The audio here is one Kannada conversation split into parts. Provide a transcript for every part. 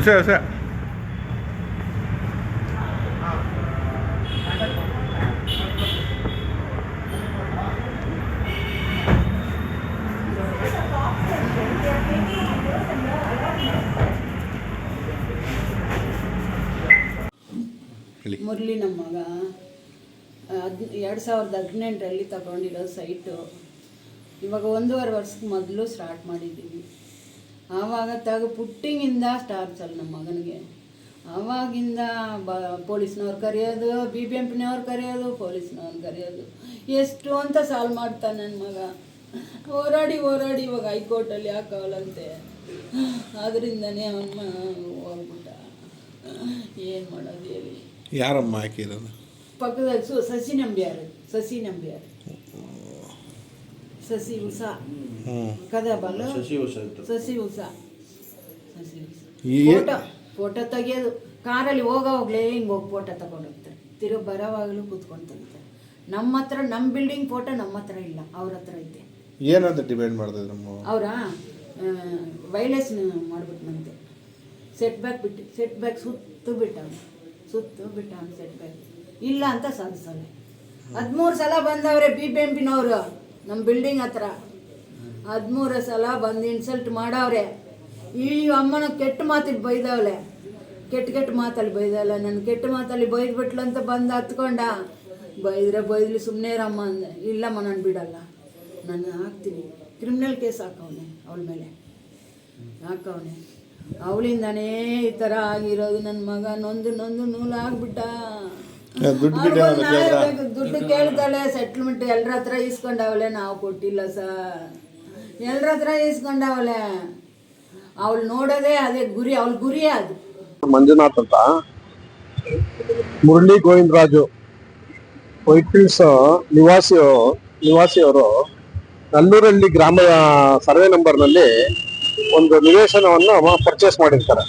ಹೊಸ ಮುರಳಿ ನಮ್ಮ ಮಗ. ಹದ್, ಎರಡು ಸಾವಿರದ ಹದಿನೆಂಟರಲ್ಲಿ ತಗೊಂಡಿರೋ ಸೈಟು. ಇವಾಗ ಒಂದೂವರೆ ವರ್ಷಕ್ಕೆ ಮೊದಲು ಸ್ಟಾರ್ಟ್ ಮಾಡಿದ್ದೀವಿ. ಆವಾಗ ತಗ ಪುಟ್ಟಿಂಗಿಂದ ಟಾರ್ಚರ್ ನಮ್ಮ ಮಗನಿಗೆ. ಆವಾಗಿಂದ ಬ ಪೊಲೀಸ್ನವ್ರು ಕರೆಯೋದು ಬಿ ಬಿ ಎಂ ಪಿನವ್ರು ಕರೆಯೋದು ಪೊಲೀಸ್ನವ್ರು ಕರೆಯೋದು. ಎಷ್ಟು ಅಂತ ಸಾಲ್ವ್ ಮಾಡ್ತಾನೆ ನನ್ನ ಮಗ. ಹೋರಾಡಿ ಹೋರಾಡಿ ಇವಾಗ ಹೈಕೋರ್ಟಲ್ಲಿ ಹಾಕವಲ್ಲಂತೆ ಅದರಿಂದನೇ ಅವನ ಹೋಗ್ಬಿಟ್ಟ. ಏನು ಮಾಡೋದು ಹೇಳಿ. ಯಾರಮ್ಮ ಹಾಕಿರೋದು? ಪಕ್ಕದಲ್ಲಿ ಸು ಸಸಿ ನಂಬ್ಯಾರು ಸಸಿ ನಂಬ್ಯಾರು. ಸಸಿ ಉಸ ಹ್ಞೂ ಕದಬಲ್ಲ ಸಸಿ ಉಸ ಸಸಿ ಉಸ ಈ- ಫೋಟೋ ಫೋಟೋ ತೆಗಿಯೋದು ಕಾರಲ್ಲಿ ಹೋಗೋವಾಗಲೇ ಹಿಂಗೆ ಹೋಗಿ ಫೋಟೋ ತಗೊಂಡೋಗ್ತಾರೆ ತಿರುಗಿ ಬರೋವಾಗಲೂ ಕೂತ್ಕೊಂಡು ತೆಗಿತಾರೆ. ನಮ್ಮ ಹತ್ರ ನಮ್ಮ ಬಿಲ್ಡಿಂಗ್ ಫೋಟೋ ನಮ್ಮ ಹತ್ರ ಇಲ್ಲ. ಅವ್ರ ಹತ್ರ ಐತೆ. ಏನಂತ ಡಿಪೆಂಡ್ ಮಾಡ್ತಾ ನಮ್ಮ ಅವರ ವೈಲೆಸ್ ಮಾಡ್ಬಿಟ್ನಂತೆ ಸೆಟ್ ಬ್ಯಾಕ್ ಬಿಟ್ಟು ಸೆಟ್ ಬ್ಯಾಕ್ ಸುತ್ತು ಬಿಟ್ಟವನು. ಸುತ್ತು ಬಿಟ್ಟವನು ಸೆಟ್ ಬ್ಯಾಕ್ ಇಲ್ಲ ಅಂತ ಸಾಧಿಸಲ್ಲ ಹದಿಮೂರು ಸಲ ಬಂದವ್ರೆ ಬಿ ಬಿ ಎಂ ಪಿನವರು ನಮ್ಮ ಬಿಲ್ಡಿಂಗ್ ಹತ್ರ. ಹದಿಮೂರು ಸಲ ಬಂದು ಇನ್ಸಲ್ಟ್ ಮಾಡವ್ರೆ. ಈ ಅಮ್ಮನ ಕೆಟ್ಟ ಮಾತಿಗೆ ಬೈದವಳೆ. ಕೆಟ್ಟ ಕೆಟ್ಟ ಮಾತಲ್ಲಿ ಬೈದಲ್ಲ. ನನ್ನ ಕೆಟ್ಟ ಮಾತಲ್ಲಿ ಬೈದ್ಬಿಟ್ಲು ಅಂತ ಬಂದು ಹತ್ಕೊಂಡ. ಬೈದ್ರೆ ಬೈದ್ಲಿ ಸುಮ್ಮನೆ ಅಮ್ಮ ಅಂದೆ. ಇಲ್ಲಮ್ಮ ನಾನು ಬಿಡಲ್ಲ. ನಾನು ಹಾಕ್ತೀನಿ. ಕ್ರಿಮಿನಲ್ ಕೇಸ್ ಹಾಕವನೆ ಅವಳ ಮೇಲೆ. ಹಾಕವನೆ. ಅವಳಿಂದನೇ ಈ ಥರ ಆಗಿರೋದು. ನನ್ನ ಮಗ ನೊಂದು ನೊಂದು ನೂಲು ಆಗ್ಬಿಟ್ಟ ಏ, ದುಡ್ಡು ಗಿಡ್ಡು ಏನಾದ್ರು ಕೇಳ್ದ್ರಾ? ದುಡ್ಡು ಕೇಳ್ತಾಳೆ ಸೆಟ್ಲ್ಮೆಂಟ್ ಎಲ್ಲರ ಹತ್ರ ಇಸ್ಕೊಂಡವಳೆ ನಾವು ಕೊಟ್ಟಿಲ್ಲ ಸರ್ ಎಲ್ಲರ ಹತ್ರ ಇಸ್ಕೊಂಡವಳೆ ಅವಳು. ನೋಡೋದೇ ಅದೇ ಗುರಿ ಅವಳ ಗುರಿ ಅದು. ಮಂಜುನಾಥ್ ಅಂತ. ಮುರಳಿ ಗೋವಿಂದರಾಜು. ವೈಟ್ ಫೀಲ್ಡ್ಸ್ ನಿವಾಸಿ ನಿವಾಸಿಯವರು ನಲ್ಲೂರಲ್ಲಿ ಗ್ರಾಮ ಸರ್ವೆ ನಂಬರ್ನಲ್ಲಿ ಒಂದು ನಿವೇಶನವನ್ನು ಪರ್ಚೇಸ್ ಮಾಡಿರ್ತಾರೆ.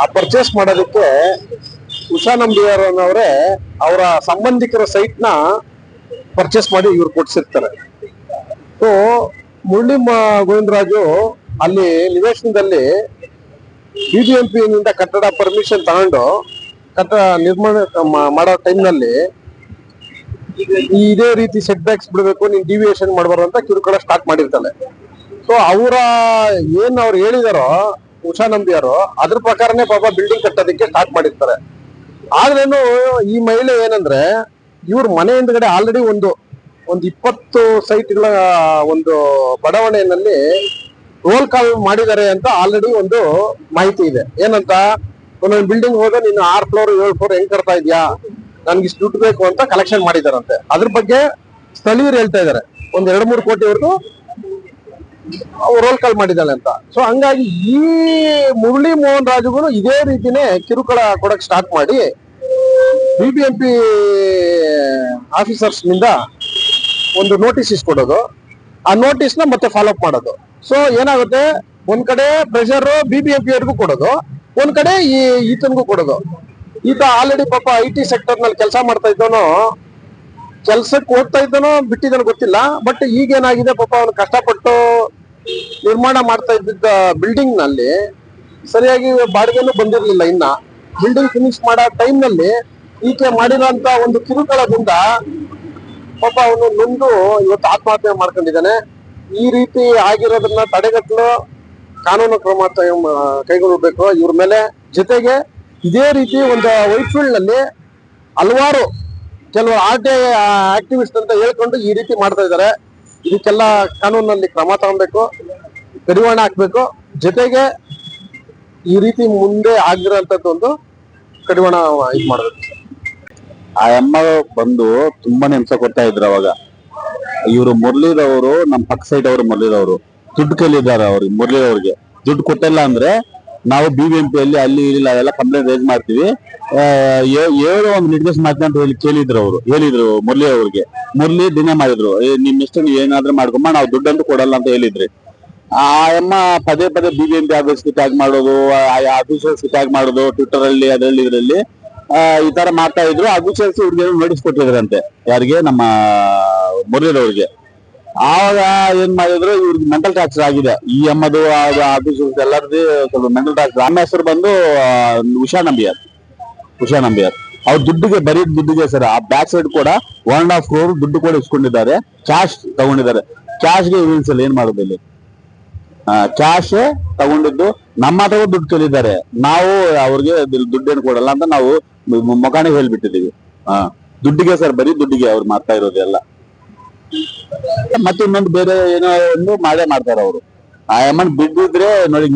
ಆ ಪರ್ಚೇಸ್ ಮಾಡೋದಕ್ಕೆ ಉಷಾ ನಂಬಿಯರ್ ಅನ್ನೋರೇ ಅವರ ಸಂಬಂಧಿಕರ ಸೈಟ್ನ ಪರ್ಚೇಸ್ ಮಾಡಿ ಇವ್ರು ಕೊಡ್ಸಿರ್ತಾರೆ. ಸೊ ಮುರಳಿ ಗೋವಿಂದರಾಜು ಅಲ್ಲಿ ನಿವೇಶನದಲ್ಲಿ ಬಿಬಿಎಂಪಿ ನಿಂದ ಕಟ್ಟಡ ಪರ್ಮಿಷನ್ ತಗೊಂಡು ಕಟ್ಟಡ ನಿರ್ಮಾಣ ಮಾಡೋ ಟೈಮ್ನಲ್ಲಿ ಇದೇ ರೀತಿ ಸೆಟ್ ಬ್ಯಾಕ್ಸ್ ಬಿಡಬೇಕು, ನೀನ್ ಡಿವಿಯೇಷನ್ ಮಾಡಬಾರ್ದು ಅಂತ ಕಿರುಕುಳ ಸ್ಟಾರ್ಟ್ ಮಾಡಿರ್ತಾಳೆ ಸೊ ಅವರ ಏನ್ ಅವ್ರು ಹೇಳಿದಾರೋ, ಉಷಾ ನಂಬಿಯಾರು ಅದ್ರ ಪ್ರಕಾರನೇ ಪಾಪ ಬಿಲ್ಡಿಂಗ್ ಕಟ್ಟೋದಕ್ಕೆ ಸ್ಟಾರ್ಟ್ ಮಾಡಿರ್ತಾರೆ. ಆದ್ರೇನು ಈ ಮಹಿಳೆ ಏನಂದ್ರೆ ಇವ್ರ ಮನೆ ಹಿಂದ್ಗಡೆ ಆಲ್ರೆಡಿ ಒಂದು ಒಂದು ಇಪ್ಪತ್ತು ಸೈಟ್ಗಳ ಒಂದು ಬಡಾವಣೆಯಲ್ಲಿ ರೋಲ್ ಕಾಲ್ ಮಾಡಿದ್ದಾರೆ ಅಂತ ಆಲ್ರೆಡಿ ಒಂದು ಮಾಹಿತಿ ಇದೆ. ಏನಂತ? ಒಂದೊಂದು ಬಿಲ್ಡಿಂಗ್ ಹೋದ ನೀನು ಆರ್ ಫ್ಲೋರ್ ಏಳು ಫ್ಲೋರ್ ಹೆಂಗ್ ಕರ್ತಾ ಇದ್ಯಾ? ನನ್ಗೆ ಇಷ್ಟು ದುಡ್ಡು ಬೇಕು ಅಂತ ಕಲೆಕ್ಷನ್ ಮಾಡಿದಾರಂತೆ ಅದ್ರ ಬಗ್ಗೆ ಸ್ಥಳೀಯರು ಹೇಳ್ತಾ ಇದಾರೆ ಒಂದ್ ಎರಡು ಮೂರು ಕೋಟಿವರೆಗೂ ರೋಲ್ ಕಾಲ್ ಮಾಡಿದ್ದಾಳೆ ಅಂತ. ಸೊ ಹಂಗಾಗಿ ಈ ಮುರಳಿ ಮೋಹನ್ ರಾಜುಗಳು ಇದೇ ರೀತಿನೇ ಕಿರುಕುಳ ಕೊಡಕ್ ಸ್ಟಾರ್ಟ್ ಮಾಡಿ ಬಿಬಿಎಂಪಿ ಆಫೀಸರ್ಸ್ನಿಂದ ಒಂದು ನೋಟಿಸ್ ಇಸ್ಕೊಡೋದು. ಆ ನೋಟಿಸ್ನ ಮತ್ತೆ ಫಾಲೋ ಅಪ್ ಮಾಡೋದು. ಸೊ ಏನಾಗುತ್ತೆ? ಒಂದ್ ಕಡೆ ಪ್ರೆಷರ್ ಬಿಬಿಎಂಪಿ ಅವ್ರಿಗೂ ಕೊಡೋದು. ಒಂದ್ ಕಡೆ ಈ ಈತನಿಗೂ ಕೊಡೋದು. ಈತ ಆಲ್ರೆಡಿ ಪಾಪ ಐ ಟಿ ಸೆಕ್ಟರ್ನಲ್ಲಿ ಕೆಲಸ ಮಾಡ್ತಾ ಇದ್ದವನು ಕೆಲ್ಸಕ್ಕೆ ಹೋಗ್ತಾ ಇದ್ದಾನೋ ಬಿಟ್ಟಿದ್ದಾನೋ ಗೊತ್ತಿಲ್ಲ. ಬಟ್ ಈಗ ಏನಾಗಿದೆ ಪಾಪ ಅವನು ಕಷ್ಟಪಟ್ಟು ನಿರ್ಮಾಣ ಮಾಡ್ತಾ ಇದ್ದಿದ್ದ ಬಿಲ್ಡಿಂಗ್ನಲ್ಲಿ ಸರಿಯಾಗಿ ಬಾಡಿಗೆನೂ ಬಂದಿರ್ಲಿಲ್ಲ ಇನ್ನ. ಬಿಲ್ಡಿಂಗ್ ಫಿನಿಶ್ ಮಾಡೋ ಟೈಮ್ನಲ್ಲಿ ಈಕೆ ಮಾಡಿರೋಂತ ಒಂದು ಕಿರುಕುಳದಿಂದ ಪಾಪ ಅವನು ನೊಂದು ಇವತ್ತು ಆತ್ಮಹತ್ಯೆ ಮಾಡ್ಕೊಂಡಿದ್ದಾನೆ. ಈ ರೀತಿ ಆಗಿರೋದನ್ನ ತಡೆಗಟ್ಟಲು ಕಾನೂನು ಕ್ರಮ ಕೈಗೊಳ್ಳಬೇಕು. ಇವ್ರ ಮೇಲೆ ಜೊತೆಗೆ ಇದೇ ರೀತಿ ಒಂದು ವೈಟ್ ಫೀಲ್ಡ್ನಲ್ಲಿ ಹಲವಾರು ಕೆಲವು ಆರ್ ಟಿ ಐ ಆಕ್ಟಿವಿಸ್ಟ್ ಅಂತ ಹೇಳ್ಕೊಂಡು ಈ ರೀತಿ ಮಾಡ್ತಾ ಇದ್ದಾರೆ. ಇದಕ್ಕೆಲ್ಲ ಕಾನೂನಲ್ಲಿ ಕ್ರಮ ತಗೊಬೇಕು, ಕಡಿವಾಣ ಹಾಕ್ಬೇಕು. ಜೊತೆಗೆ ಈ ರೀತಿ ಮುಂದೆ ಆಗಿರೋಂಥದ್ದು ಒಂದು ಕಡಿವಾಣ ಇದು ಮಾಡ್ಬೇಕು. ಆ ಅಮ್ಮ ಬಂದು ತುಂಬಾನೇ ಹಿಂಸೆ ಕೊಡ್ತಾ ಇದ್ರು ಅವಾಗ. ಇವರು ಮುರಳಿದವರು ನಮ್ಮ ಪಕ್ಕ ಸೈಡ್ ಅವರು ಮುರಳಿದವರು ದುಡ್ಡು ಕೇಳಿದ್ದಾರೆ ಅವ್ರಿಗೆ ಮುರಳಿ ಅವ್ರಿಗೆ ದುಡ್ಡು ಕೊಟ್ಟಿಲ್ಲ ಅಂದ್ರೆ ನಾವು ಬಿ ಬಿ ಎಂ ಪಿ ಅಲ್ಲಿ ಅಲ್ಲಿ ಇಲ್ಲಿ ಅವೆಲ್ಲ ಕಂಪ್ಲೇಂಟ್ ರೇಸ್ ಮಾಡ್ತೀವಿ. ಆ, ಏನೋ ಒಂದು ನಿರ್ದೇಶನ ಮಾಡ್ತೀನಿ ಅಂತ ಹೇಳಿ ಕೇಳಿದ್ರು ಅವರು ಹೇಳಿದ್ರು ಮುರಳಿ ಅವ್ರಿಗೆ ಮುರಳಿ ದಿನ ಮಾಡಿದ್ರು ನಿಮ್ ಇಷ್ಟ ನೀವ್ ಏನಾದ್ರೂ ಮಾಡ್ಕೊಂಬ ನಾವು ದುಡ್ಡಂತೂ ಕೊಡಲ್ಲ ಅಂತ ಹೇಳಿದ್ರಿ. ಆ ಅಮ್ಮ ಪದೇ ಪದೇ B B M P tag ಮಾಡೋದು ಆಫೀಸರ್ಸ್ ಟ್ಯಾಗ್ ಮಾಡೋದು ಟ್ವಿಟರ್ ಅಲ್ಲಿ ಅದರಲ್ಲಿ ಇದರಲ್ಲಿ. ಈ ತರ ಮಾಡ್ತಾ ಇದ್ರು. ಅದು ಸೇರಿಸಿ ಇವ್ರಿಗೆ ನೋಟಿಸ್ ಕೊಟ್ಟಿದ್ರಂತೆ. ಯಾರಿಗೆ? ನಮ್ಮ ಮುರಳಿರವ್ರಿಗೆ. ಆವಾಗ ಏನ್ ಮಾಡಿದ್ರು? ಇವ್ರಿಗೆ ಮೆಂಟಲ್ ಟಾರ್ಚರ್ ಆಗಿದೆ. ಈ ಎಮ್ಮದು ಆಫೀಸರ್ ಎಲ್ಲರದ್ದು ಸ್ವಲ್ಪ ಮೆಂಟಲ್ ಟಾರ್ಚರ್ ನಮ್ಮ ಹೆಸರು ಬಂದು ಉಷಾ ನಂಬಿಯಾರ್. ಉಷಾ ನಂಬಿಯರ್. ಅವ್ರ ದುಡ್ಡಿಗೆ, ಬರೀ ದುಡ್ಡಿಗೆ ಸರ್, ಆ ಬ್ಯಾಕ್ ಸೈಡ್ ಕೂಡ ಒನ್ ಅಂಡ್ ಹಾಫ್ ಕ್ರೋರ್ ದುಡ್ಡು ಕೂಡ ಇಸ್ಕೊಂಡಿದ್ದಾರೆ. ಕ್ಯಾಶ್ ತಗೊಂಡಿದ್ದಾರೆ. ಕ್ಯಾಶ್ಗೆ ಗೆ ಏನ್ ಮಾಡೋದು ಇಲ್ಲಿ? ಕ್ಯಾಶ್ ತಗೊಂಡಿದ್ದು ನಮ್ಮ ಹತ್ರ ದುಡ್ಡು ಕೇಳಿದ್ದಾರೆ. ನಾವು ಅವ್ರಿಗೆ ದುಡ್ಡೇನು ಕೊಡಲ್ಲ ಅಂತ ನಾವು ಮು- ಮುಖಾನೇ ಹೇಳ್ಬಿಟ್ಟಿದೀವಿ ಹಾ ದುಡ್ಡಿಗೆ ಸರ್, ಬರೀ ದುಡ್ಡಿಗೆ ಅವ್ರು ಮಾಡ್ತಾ ಇರೋದೆಲ್ಲ ಮತ್ತೆ ಇನ್ನೊಂದು ಬೇರೆ ಏನೋ ಒಂದು ಮಾಡೇ ಮಾಡ್ತಾರೆ ಅವರು. ಆ ಅಮೌಂಟ್ ಬಿದ್ದಿದ್ರೆ ನೋಡಿ